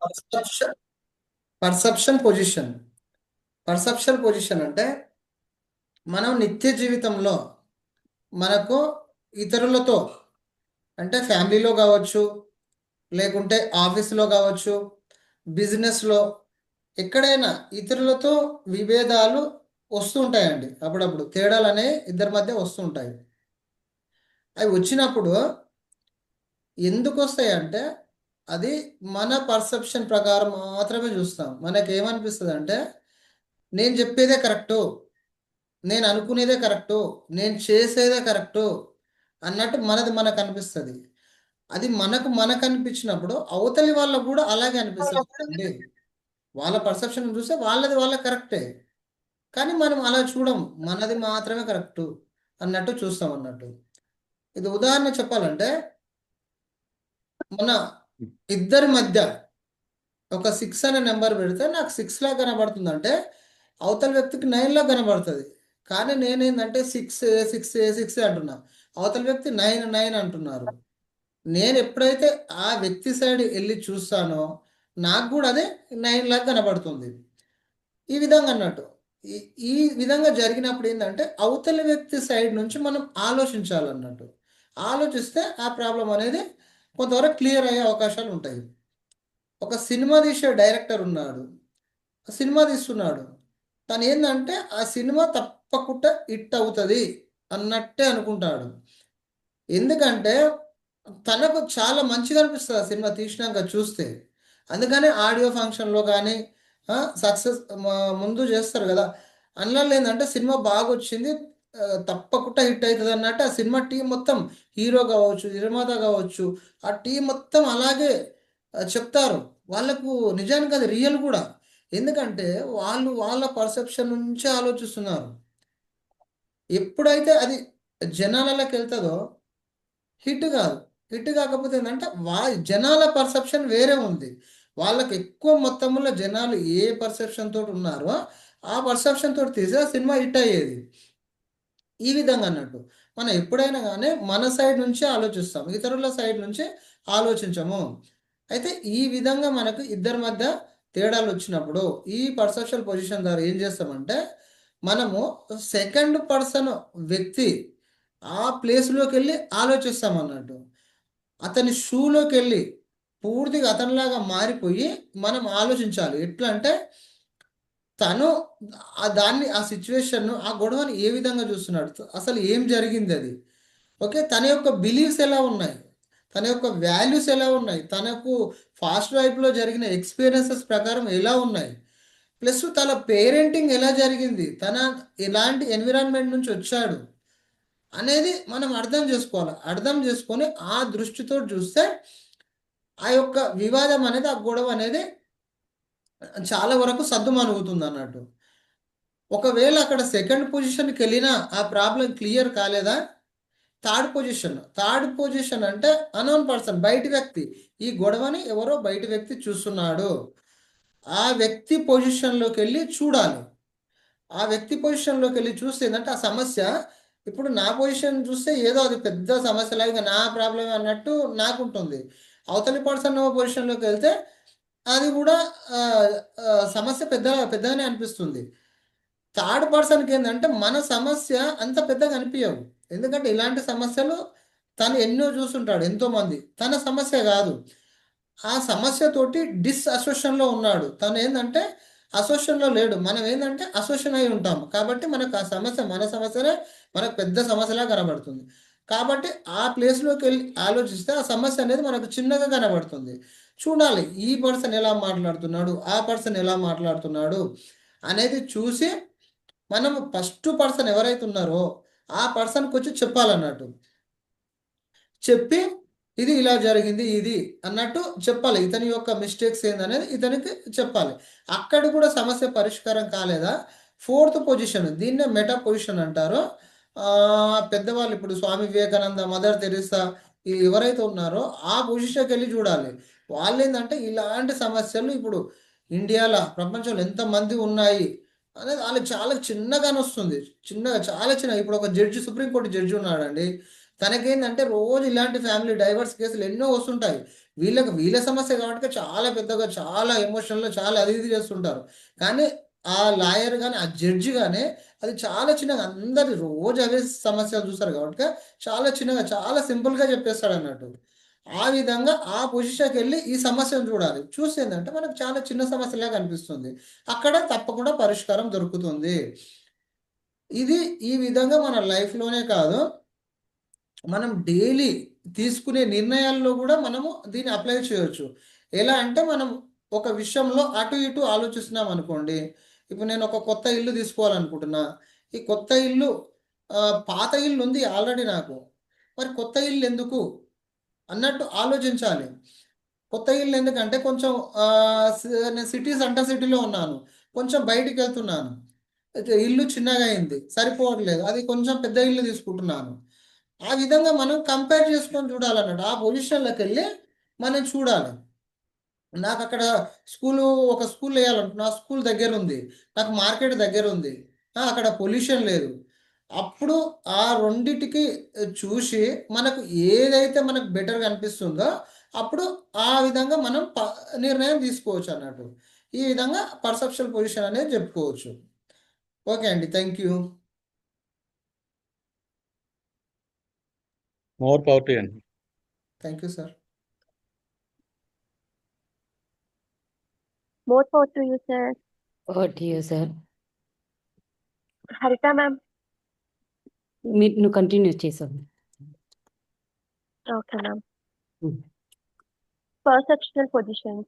Perception perception position perception position అంటే మనం నిత్య జీవితంలో మనకు ఇతరులతో అంటే ఫ్యామిలీలో కావచ్చు లేకుంటే ఆఫీస్లో కావచ్చు బిజినెస్లో ఎక్కడైనా ఇతరులతో విభేదాలు వస్తూ ఉంటాయండి. అప్పుడప్పుడు తేడాలు అనేవి ఇద్దరి మధ్య వస్తుంటాయి అవి వచ్చినప్పుడు ఎందుకు వస్తాయి అంటే అది మన పర్సెప్షన్ ప్రకారం మాత్రమే చూస్తాం. మనకి ఏమనిపిస్తుంది అంటే నేను చెప్పేదే కరెక్టు నేను అనుకునేదే కరెక్టు నేను చేసేదే కరెక్టు అన్నట్టు మనది మనకు అనిపిస్తుంది అది మనకు మనకు అనిపించినప్పుడు అవతలి వాళ్ళకు కూడా అలాగే అనిపిస్తుంది వాళ్ళ పర్సెప్షన్ చూస్తే వాళ్ళది వాళ్ళ కరెక్టే. కానీ మనం అలా చూడం మనది మాత్రమే కరెక్టు అన్నట్టు చూస్తాం అన్నట్టు. ఇది ఉదాహరణ చెప్పాలంటే మన ఇద్దరి మధ్య ఒక సిక్స్ అనే నెంబర్ పెడితే నాకు సిక్స్లా కనబడుతుంది. అంటే అవతల వ్యక్తికి నైన్లా కనబడుతుంది. కానీ నేనేందంటే సిక్స్ సిక్స్ సిక్స్ అంటున్నా. అవతల వ్యక్తి నైన్ నైన్ అంటున్నారు. నేను ఎప్పుడైతే ఆ వ్యక్తి సైడ్ వెళ్ళి చూస్తానో నాకు కూడా అదే నైన్ లాగా కనబడుతుంది. ఈ విధంగా అన్నట్టు. ఈ ఈ విధంగా జరిగినప్పుడు ఏంటంటే అవతల వ్యక్తి సైడ్ నుంచి మనం ఆలోచించాలన్నట్టు. ఆలోచిస్తే ఆ ప్రాబ్లం అనేది కొంతవరకు క్లియర్ అయ్యే అవకాశాలు ఉంటాయి. ఒక సినిమా తీసే డైరెక్టర్ ఉన్నాడు. సినిమా తీస్తున్నాడు. తను ఏంటంటే ఆ సినిమా తప్పకుండా హిట్ అవుతుంది అన్నట్టే అనుకుంటాడు. ఎందుకంటే తనకు చాలా మంచిగా అనిపిస్తుంది ఆ సినిమా తీసినాక చూస్తే. అందుకనే ఆడియో ఫంక్షన్లో కానీ సక్సెస్ ముందు చేస్తారు కదా. అందులో ఏంటంటే సినిమా బాగా వచ్చింది తప్పకుండా హిట్ అవుతుంది అన్నట్టు ఆ సినిమా టీం మొత్తం హీరో కావచ్చు నిర్మాత కావచ్చు ఆ టీం మొత్తం అలాగే చెప్తారు. వాళ్ళకు నిజానికి అది రియల్ కూడా. ఎందుకంటే వాళ్ళు వాళ్ళ పర్సెప్షన్ నుంచే ఆలోచిస్తున్నారు. ఎప్పుడైతే అది జనాలలోకి వెళ్తుందో హిట్ కాదు. హిట్ కాకపోతే ఏంటంటే వా జనాల పర్సెప్షన్ వేరే ఉంది. వాళ్ళకి ఎక్కువ మొత్తంలో జనాలు ఏ పర్సెప్షన్ తోటి ఉన్నారో ఆ పర్సెప్షన్ తోటి తీసి ఆ సినిమా హిట్ అయ్యేది. ఈ విధంగా అన్నట్టు. మనం ఎప్పుడైనా కానీ మన సైడ్ నుంచే ఆలోచిస్తాం. ఇతరుల సైడ్ నుంచి ఆలోచించము. అయితే ఈ విధంగా మనకు ఇద్దరి మధ్య తేడాలు వచ్చినప్పుడు ఈ పర్సెప్షన్ పొజిషన్ ద్వారా ఏం చేస్తామంటే మనము సెకండ్ పర్సన్ వ్యక్తి ఆ ప్లేస్లోకి వెళ్ళి ఆలోచిస్తాం అన్నట్టు. అతని షూలోకి వెళ్ళి పూర్తిగా అతనిలాగా మారిపోయి మనం ఆలోచించాలి. ఎట్లా అంటే తను ఆ దాన్ని ఆ సిచ్యువేషన్ను ఆ గొడవని ఏ విధంగా చూస్తున్నాడు? అసలు ఏం జరిగింది అది? ఓకే తన యొక్క బిలీఫ్స్ ఎలా ఉన్నాయి? తన యొక్క వాల్యూస్ ఎలా ఉన్నాయి? తనకు ఫాస్ట్ లైఫ్లో జరిగిన ఎక్స్పీరియన్సెస్ ప్రకారం ఎలా ఉన్నాయి? ప్లస్ తన పేరెంటింగ్ ఎలా జరిగింది? తన ఎలాంటి ఎన్విరాన్మెంట్ నుంచి వచ్చాడు? అనేది మనం అర్థం చేసుకోవాలి. అర్థం చేసుకొని ఆ దృష్టితో చూస్తే ఆ యొక్క వివాదం అనేది ఆ గొడవ అనేది చాలా వరకు సర్దుమణుగుతుంది అన్నట్టు ఒకవేళ అక్కడ సెకండ్ పొజిషన్కి వెళ్ళినా ఆ ప్రాబ్లం క్లియర్ కాలేదా? థర్డ్ పొజిషన్ థర్డ్ పొజిషన్ అంటే అనౌన్ పర్సన్ బయట వ్యక్తి. ఈ గొడవని ఎవరో బయట వ్యక్తి చూస్తున్నాడు. ఆ వ్యక్తి పొజిషన్లోకి వెళ్ళి చూడాలి. ఆ వ్యక్తి పొజిషన్లోకి వెళ్ళి చూస్తే ఏంటంటే ఆ సమస్య ఇప్పుడు నా పొజిషన్ చూస్తే ఏదో అది పెద్ద సమస్య లాగా నా ప్రాబ్లం అన్నట్టు నాకుంటుంది. అవతలి పర్సన్ పొజిషన్లోకి వెళ్తే అది కూడా సమస్య పెద్ద పెద్దగానే అనిపిస్తుంది. థర్డ్ పర్సన్కి ఏంటంటే మన సమస్య అంత పెద్దగా అనిపించవు ఎందుకంటే ఇలాంటి సమస్యలు తను ఎన్నో చూస్తుంటాడు ఎంతోమంది. తన సమస్య కాదు. ఆ సమస్యతోటి డిస్ అసోసియేషన్లో ఉన్నాడు. తను ఏంటంటే అసోసియేషన్లో లేడు. మనం ఏంటంటే అసోసియేషన్ అయి ఉంటాం కాబట్టి మనకు ఆ సమస్య మన సమస్యనే మనకు పెద్ద సమస్యలా కనబడుతుంది. కాబట్టి ఆ ప్లేస్లోకి వెళ్ళి ఆలోచిస్తే ఆ సమస్య అనేది మనకు చిన్నగా కనబడుతుంది. చూడాలి ఈ పర్సన్ ఎలా మాట్లాడుతున్నాడు ఆ పర్సన్ ఎలా మాట్లాడుతున్నాడు అనేది చూసి మనం ఫస్ట్ పర్సన్ ఎవరైతే ఉన్నారో ఆ పర్సన్కి వచ్చి చెప్పాలన్నట్టు. చెప్పి ఇది ఇలా జరిగింది ఇది అన్నట్టు చెప్పాలి. ఇతని యొక్క మిస్టేక్స్ ఏందనేది ఇతనికి చెప్పాలి. అక్కడ కూడా సమస్య పరిష్కారం కాలేదా? ఫోర్త్ పొజిషన్ దీన్నే మెటా పొజిషన్ అంటారు. పెద్దవాళ్ళు ఇప్పుడు స్వామి వివేకానంద మదర్ తెరిసా ఎవరైతే ఉన్నారో ఆ పొజిషన్కి వెళ్ళి చూడాలి. వాళ్ళు ఏంటంటే ఇలాంటి సమస్యలు ఇప్పుడు ఇండియాలో ప్రపంచంలో ఎంతమంది ఉన్నాయి అనేది వాళ్ళకి చాలా చిన్నగానే వస్తుంది. చిన్నగా చాలా చిన్న ఇప్పుడు ఒక జడ్జి సుప్రీంకోర్టు జడ్జి ఉన్నాడండి. తనకేందంటే రోజు ఇలాంటి ఫ్యామిలీ డైవర్స్ కేసులు ఎన్నో వస్తుంటాయి. వీళ్ళకి వీళ్ళ సమస్య కాబట్టి చాలా పెద్దగా చాలా ఎమోషనల్గా చాలా అది ఇది చేస్తుంటారు. కానీ ఆ లాయర్ కానీ ఆ జడ్జి కానీ అది చాలా చిన్నగా అందరి రోజు అవే సమస్యలు చూస్తారు కాబట్టి చాలా చిన్నగా చాలా సింపుల్గా చెప్పేస్తాడు అన్నట్టు. ఆ విధంగా ఆ పొజిషన్కి వెళ్ళి ఈ సమస్యను చూడాలి. చూసి ఏంటంటే మనకు చాలా చిన్న సమస్యలా కనిపిస్తుంది. అక్కడ తప్పకుండా పరిష్కారం దొరుకుతుంది. ఇది ఈ విధంగా మన లైఫ్లోనే కాదు. మనం డైలీ తీసుకునే నిర్ణయాల్లో కూడా మనము దీన్ని అప్లై చేయవచ్చు ఎలా అంటే మనం ఒక విషయంలో అటు ఇటు ఆలోచిస్తున్నాం అనుకోండి. ఇప్పుడు నేను ఒక కొత్త ఇల్లు తీసుకోవాలనుకుంటున్నా. ఈ కొత్త ఇల్లు పాత ఇల్లు ఉంది ఆల్రెడీ నాకు. మరి కొత్త ఇల్లు ఎందుకు? అన్నట్టు ఆలోచించాలి. కొత్త ఇల్లు ఎందుకంటే కొంచెం సి- నేను సిటీ సెంటర్ సిటీలో ఉన్నాను. కొంచెం బయటికి వెళ్తున్నాను. ఇల్లు చిన్నగా అయింది. సరిపోవట్లేదు. అది కొంచెం పెద్ద ఇల్లు తీసుకుంటున్నాను. ఆ విధంగా మనం కంపేర్ చేసుకొని చూడాలన్నట్టు ఆ పొజిషన్లోకి వెళ్ళి మనం చూడాలి. నాకు అక్కడ స్కూలు ఒక స్కూల్ వేయాలనుకున్నా ఆ స్కూల్ దగ్గర ఉంది నాకు మార్కెట్ దగ్గర ఉంది అక్కడ పొల్యూషన్ లేదు. అప్పుడు ఆ రెండిటికి చూసి మనకు ఏదైతే మనకు బెటర్గా అనిపిస్తుందో అప్పుడు ఆ విధంగా మనం నిర్ణయం తీసుకోవచ్చు అన్నట్టు. ఈ విధంగా పర్సెప్షన్ పొజిషన్ అనేది చెప్పుకోవచ్చు. ఓకే అండి. Thank you more power to అండి thank you sir More power to you, sir. Oh dear sir Harita ma'am. మీరు నువ్వు కంటిన్యూ చేసావు Okay, ma'am. Hmm. Perceptual positions.